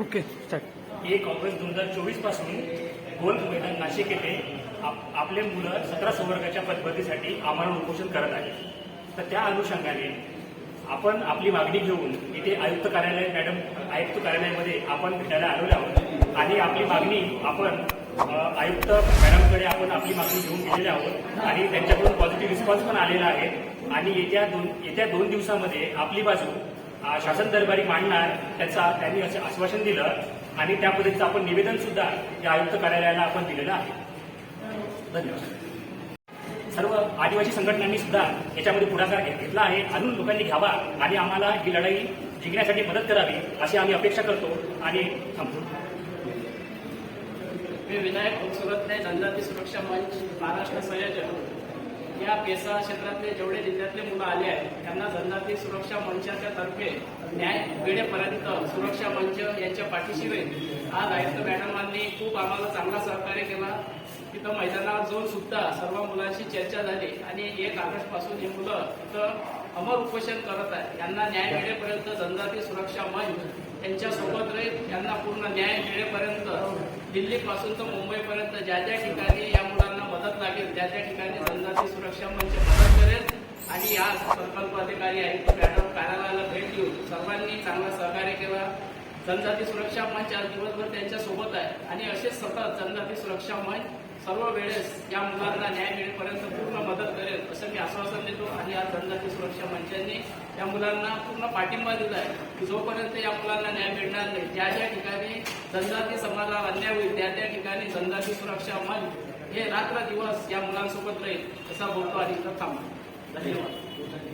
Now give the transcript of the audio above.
Okay start एक August दोन हजार चोवीसपासून गोल मैदान नाशिक येथे आप- आपले मुलं सतरा संवर्गाच्या पदभरतीसाठी आम्हाला उपोषण करत आहेत. तर त्या अनुषंगाने आपण आपली मागणी घेऊन इथे आयुक्त कार्यालय मॅडम आयुक्त कार्यालयामध्ये आपण भेटायला आलेलो आहोत. आणि आपली मागणी आपण आयुक्त मॅडमकडे आपण आपली मागणी घेऊन गेलेले आहोत. आणि त्यांच्याकडून पॉझिटिव्ह रिस्पॉन्स पण आलेला आहे. आणि येत्या दोन येत्या दोन दिवसामध्ये आपली बाजू शासन दरबारी मांडणार त्याचा त्यांनी असं आश्वासन दिलं आणि त्या पद्धतीचं आपण निवेदन सुद्धा या आयुक्त कार्यालयाला आपण दिलेलं आहे. धन्यवाद. सर्व आदिवासी संघटनांनी सुद्धा याच्यामध्ये पुढाकार घेत- घेतला आहे. अजून लोकांनी घ्यावा आणि आम्हाला ही लढाई जिंकण्यासाठी मदत करावी अशी आम्ही अपेक्षा करतो आणि थांबतो. मी विनायक सुरतने जनजाती सुरक्षा मंच महाराष्ट्र संयोजक. या पेसा क्षेत्रातले जेवढे जिल्ह्यातले मुलं आले आहेत त्यांना जनजाती सुरक्षा मंचाच्या तर्फे न्याय वेळेपर्यंत सुरक्षा मंच यांच्या पाठीशी राहील आज आयुक्त मॅडमांनी खूप आम्हाला चांगला सहकार्य केला. तिथं मैदानावर जाऊन सुद्धा सर्व मुलांशी चर्चा झाली आणि एक ऑगस्टपासून पासून ही मुलं तिथं अमर उपोषण करत आहे यांना न्याय मिळेपर्यंत जनजाती सुरक्षा मंच यांच्यासोबत राहील यांना पूर्ण न्याय मिळेपर्यंत दिल्लीपासून तर मुंबईपर्यंत ज्या ज्या ठिकाणी या मुलं मदत लागेल त्या त्या ठिकाणी जनजाती सुरक्षा मंच मदत करेल आणि या प्रकल्प अधिकारी आयुक्त मॅडम कार्यालयाला भेट देऊन सर्वांनी चांगला सहकार्य केला. जनजाती सुरक्षा मंच आज दिवसभर त्यांच्यासोबत आहे. आणि असेच सतत जनजाती सुरक्षा मंच सर्व वेळेस या मुलांना न्याय मिळेपर्यंत पूर्ण मदत करेल असं मी आश्वासन देतो. आणि आज जनजाती सुरक्षा मंचांनी या मुलांना पूर्ण पाठिंबा दिला आहे की जोपर्यंत या मुलांना न्याय मिळणार नाही ज्या ज्या ठिकाणी जनजाती समाजाला अन्याय होईल त्या त्या ठिकाणी जनजाती सुरक्षा मंच हे रात्र दिवस या मुलांसोबत राहील असा बोलतो आणि इथं थांबतो. धन्यवाद.